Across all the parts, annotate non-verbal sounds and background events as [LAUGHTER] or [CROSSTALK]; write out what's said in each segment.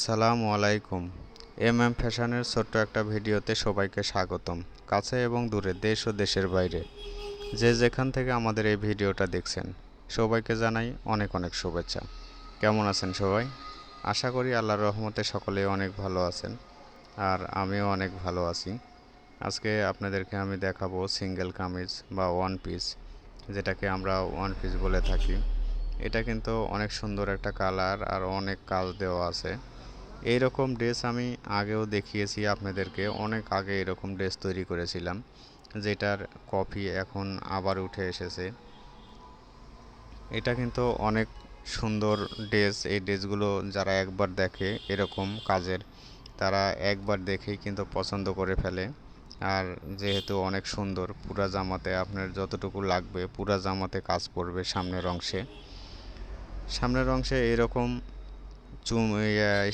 আসসালামু আলাইকুম। M M ফ্যাশনের ছোট্ট একটা ভিডিওতে সবাইকে স্বাগতম, কাছে এবং দূরে দেশ ও দেশের বাইরে। যে যেখান থেকে আমাদের এই ভিডিওটা দেখছেন, সবাইকে জানাই অনেক অনেক শুভেচ্ছা। কেমন আছেন সবাই? আশা করি আল্লাহর রহমতে সকলেই অনেক ভালো আছেন, আর আমিও অনেক ভালো আছি। আজকে আপনাদেরকে আমি দেখাবো সিঙ্গেল কামিজ বা ওয়ান পিস যেটাকে আমরা ওয়ান পিস বলে থাকি। এটা কিন্তু অনেক সুন্দর একটা কালার আর অনেক কাজ দেওয়া আছে। এই রকম ড্রেস আমি আগেও দেখিয়েছি আপনাদেরকে। অনেক আগে এরকম ড্রেস তৈরি করেছিলাম, যেটার কপি এখন আবার উঠে এসেছে। এটা কিন্তু অনেক সুন্দর ড্রেস। এই ড্রেসগুলো যারা একবার দেখে এরকম কাজের, তারা একবার দেখেই কিন্তু পছন্দ করে ফেলে। আর যেহেতু অনেক সুন্দর, পুরা জামাতে আপনার যতটুকু লাগবে পুরা জামাতে কাজ পড়বে সামনের অংশে। সামনের অংশে এরকম চুম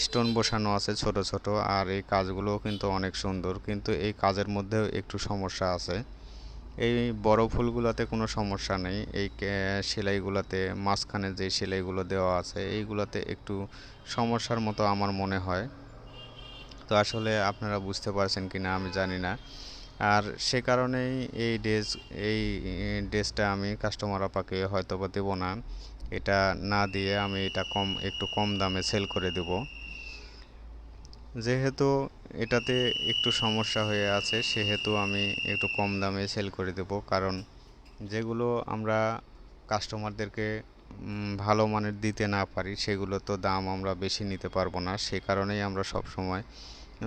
স্টোন বসানো আছে ছোট ছোট, আর এই কাজগুলোও কিন্তু অনেক সুন্দর। কিন্তু এই কাজের মধ্যেও একটু সমস্যা আছে। এই বড় ফুলগুলোতে কোনো সমস্যা নেই। এই সেলাইগুলোতে, মাঝখানে যে সেলাইগুলো দেওয়া আছে, এইগুলোতে একটু সমস্যার মতো আমার মনে হয়। তো আসলে আপনারা বুঝতে পারছেন কি না আমি জানি না। আর সে কারণেই এই ড্রেস, এই ড্রেসটা আমি কাস্টমার আপাকে হয়তো বা দেবো না। এটা না দিয়ে আমি এটা কম, একটু কম দামে সেল করে দেব। যেহেতু এটাতে একটু সমস্যা হয়ে আছে, সেহেতু আমি একটু কম দামে সেল করে দেব। কারণ যেগুলো আমরা কাস্টমারদেরকে ভালো মানের দিতে না পারি, সেগুলো তো দাম আমরা বেশি নিতে পারব না। সে কারণেই আমরা সব সময়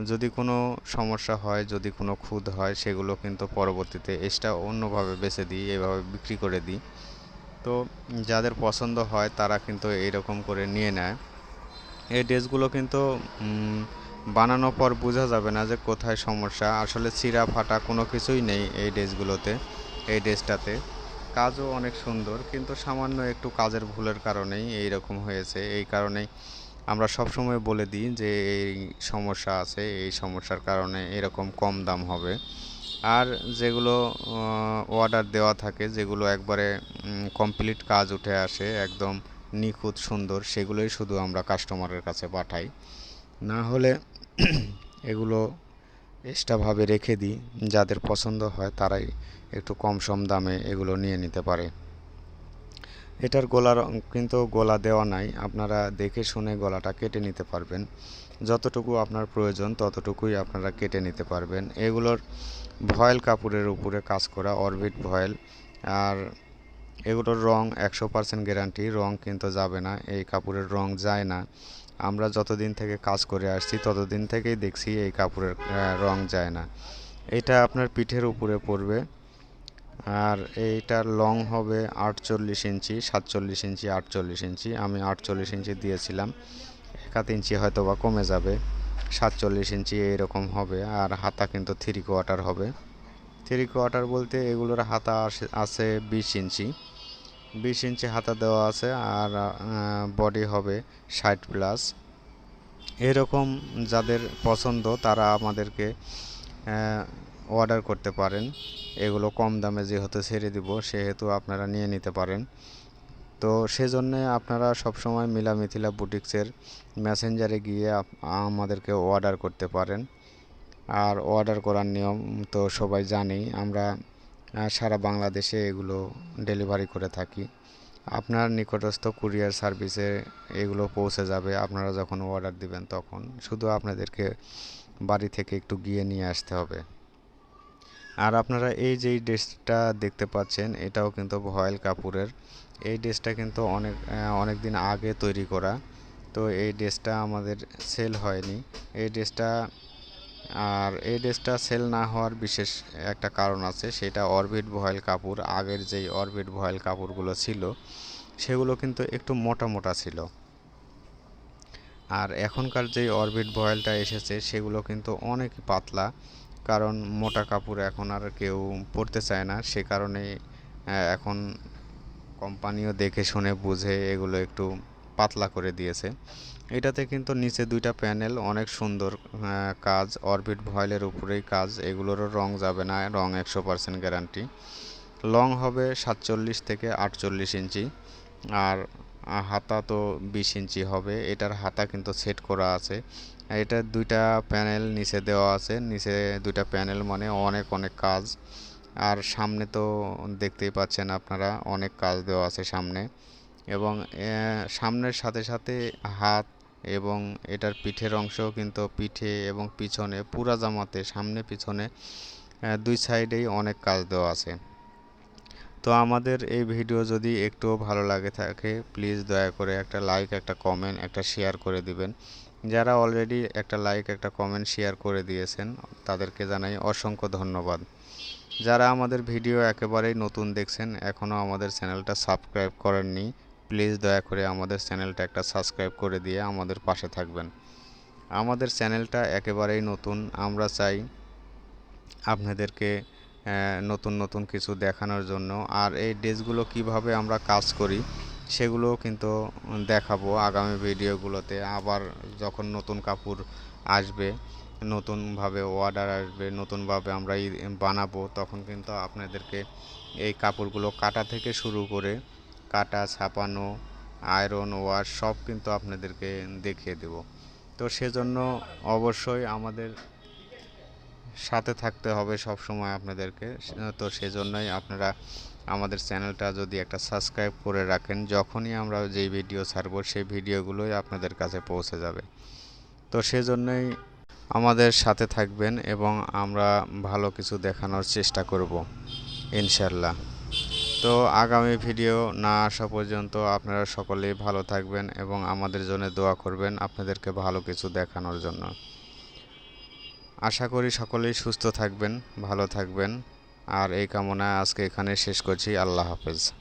যদি কোনো সমস্যা হয়, যদি কোনো খুদ হয়, সেগুলো কিন্তু পরবর্তীতে এক্সট্রা অন্যভাবে বেছে দিই, এভাবে বিক্রি করে দিই। তো যাদের পছন্দ হয় তারা কিন্তু এইরকম করে নিয়ে নেয়। এই ড্রেসগুলো কিন্তু বানানোর পর বোঝা যাবে না যে কোথায় সমস্যা। আসলে চিরা ফাটা কোনো কিছুই নেই এই ড্রেসগুলোতে, এই ড্রেসটাতে। কাজও অনেক সুন্দর, কিন্তু সামান্য একটু কাজের ভুলের কারণেই এই রকম হয়েছে। এই কারণেই আমরা সবসময় বলে দিই যে এই সমস্যা আছে, এই সমস্যার কারণে এরকম কম দাম হবে। আর যেগুলো অর্ডার দেওয়া থাকে, যেগুলো একবারে কমপ্লিট কাজ উঠে আসে, একদম নিখুঁত সুন্দর, সেগুলোই শুধু আমরা কাস্টমারের কাছে পাঠাই। না হলে [CLEARS THROAT] এগুলো এক্সট্রাভাবে রেখে দিই, যাদের পছন্দ হয় তারাই একটু কম সম দামে এগুলো নিয়ে নিতে পারে। এটার গলার কিন্তু গলা দেওয়া নাই। আপনারা দেখে শুনে গলাটা কেটে নিতে পারবেন। যতটুকু আপনার প্রয়োজন, ততটুকুই আপনারা কেটে নিতে পারবেন। এগুলোর ভয়েল কাপড়ের উপরে কাজ করা অরবিট ভয়েল। আর এগুলোর রং একশো পার্সেন্ট গ্যারান্টি, রং কিন্তু যাবে না, এই কাপড়ের রং যায় না। আমরা যতদিন থেকে কাজ করে আসছি, ততদিন থেকেই দেখছি এই কাপড়ের রং যায় না। এটা আপনার পিঠের উপরে পড়বে। আর এইটার লং হবে আটচল্লিশ ইঞ্চি, সাতচল্লিশ ইঞ্চি, আটচল্লিশ ইঞ্চি। আমি আটচল্লিশ ইঞ্চি দিয়েছিলাম। এক হাত ইঞ্চি হয়তো বা কমে যাবে। সাতচল্লিশ ইঞ্চি এইরকম হবে আর হাতা কিন্তু থ্রি কোয়ার্টার হবে। থ্রি কোয়ার্টার বলতে এগুলোর হাতা আছে বিশ ইঞ্চি। বিশ ইঞ্চি হাতা দেওয়া আছে আর বডি হবে ষাট প্লাস এরকম যাদের পছন্দ তারা আমাদেরকে অর্ডার করতে পারেন। এগুলো কম দামে যেহেতু ছেড়ে দিব, সেহেতু আপনারা নিয়ে নিতে পারেন। তো সেজন্যে আপনারা সবসময় মিলা মিথিলা বুটিক্সের মেসেঞ্জারে গিয়ে আমাদেরকে অর্ডার করতে পারেন। আর অর্ডার করার নিয়ম তো সবাই জানেই, আমরা সারা বাংলাদেশে এগুলো ডেলিভারি করে থাকি। আপনার নিকটস্থ কুরিয়ার সার্ভিসে এগুলো পৌঁছে যাবে, আপনারা যখন অর্ডার দিবেন তখন। শুধু আপনাদেরকে বাড়ি থেকে একটু গিয়ে নিয়ে আসতে হবে। আর আপনারা এই যে ড্রেসটা দেখতে পাচ্ছেন, এটাও কিন্তু ভয়েল কাপুরের। এই ড্রেসটা কিন্তু অনেক অনেক দিন আগে তৈরি করা। তো এই ড্রেসটা আমাদের সেল হয়নি। এই ড্রেসটা, আর এই ড্রেসটা সেল না হওয়ার বিশেষ একটা কারণ আছে, সেটা অরবিট ভয়েল কাপড় আগের যেই অরবিট ভয়েল কাপড়গুলো ছিল, সেগুলো কিন্তু একটু মোটা মোটা ছিল। আর এখনকার যেই অরবিট ভয়েলটা এসেছে, সেগুলো কিন্তু অনেক পাতলা। কারণ মোটা কাপড় এখন আর কেউ পরতে চায় না। সে কারণে এখন কোম্পানিও দেখে শুনে বুঝে এগুলো একটু পাতলা করে দিয়েছে। এটাতে কিন্তু নিচে দুইটা প্যানেল, অনেক সুন্দর কাজ। অরবিট ভয়েলের উপরেই কাজ, এগুলোরও রং যাবে না, রং একশো পার্সেন্ট গ্যারান্টি লং হবে সাতচল্লিশ থেকে আটচল্লিশ ইঞ্চি। আর হাতা তো বিশ ইঞ্চি হবে, এটার হাতা কিন্তু সেট করা আছে। এটার দুইটা প্যানেল নিচে দেওয়া আছে, নিচে দুইটা প্যানেল মানে অনেক অনেক কাজ। আর সামনে তো দেখতেই পাচ্ছেন আপনারা, অনেক কাজ দেওয়া আছে সামনে। এবং সামনের সাথে সাথে হাত এবং এটার পিঠের অংশ কিন্তু পিঠে এবং পিছনে, পুরা জামাতে সামনে, পিছনে দুই সাইডেই অনেক কাজ দেওয়া আছে। তো আমাদের এই ভিডিও যদি একটুও ভালো লাগে থাকে প্লিজ দয়া করে একটা লাইক একটা কমেন্ট একটা শেয়ার করে দিবেন। যারা অলরেডি একটা লাইক একটা কমেন্ট শেয়ার করে দিয়েছেন, তাদেরকে জানাই অসংখ্য ধন্যবাদ। যারা আমাদের ভিডিও একেবারেই নতুন দেখছেন এখনও আমাদের চ্যানেলটা সাবস্ক্রাইব করেননি প্লিজ দয়া করে আমাদের চ্যানেলটা একটা সাবস্ক্রাইব করে দিয়ে আমাদের পাশে থাকবেন। আমাদের চ্যানেলটা একেবারেই নতুন, আমরা চাই আপনাদেরকে নতুন নতুন কিছু দেখানোর জন্য। আর এই ড্রেসগুলো কীভাবে আমরা কাজ করি, সেগুলোও কিন্তু দেখাবো আগামী ভিডিওগুলোতে। আবার যখন নতুন কাপড় আসবে, নতুনভাবে অর্ডার আসবে, নতুনভাবে আমরা বানাবো, তখন কিন্তু আপনাদেরকে এই কাপড়গুলো কাটা থেকে শুরু করে কাটা, ছাপানো আয়রন ওয়াশ সব কিন্তু আপনাদেরকে দেখিয়ে দেব। তো সেজন্য অবশ্যই আমাদের সাথে থাকতে হবে সব সময় আপনাদেরকে তো সেজন্যই আপনারা আমাদের চ্যানেলটা যদি একটা সাবস্ক্রাইব করে রাখেন, যখনই আমরা যেই ভিডিও ছাড়ব, সেই ভিডিওগুলোই আপনাদের কাছে পৌঁছে যাবে। তো সেজন্যই আমাদের সাথে থাকবেন এবং আমরা ভালো কিছু দেখানোর চেষ্টা করব ইনশাল্লাহ তো আগামী ভিডিও না আসা পর্যন্ত আপনারা সকলেই ভালো থাকবেন এবং আমাদের জন্য দোয়া করবেন আপনাদেরকে ভালো কিছু দেখানোর জন্য। আশা করি সকলেই সুস্থ থাকবেন, ভালো থাকবেন। আর এই কামনা আজকে এখানে শেষ করছি। আল্লাহ হাফেজ।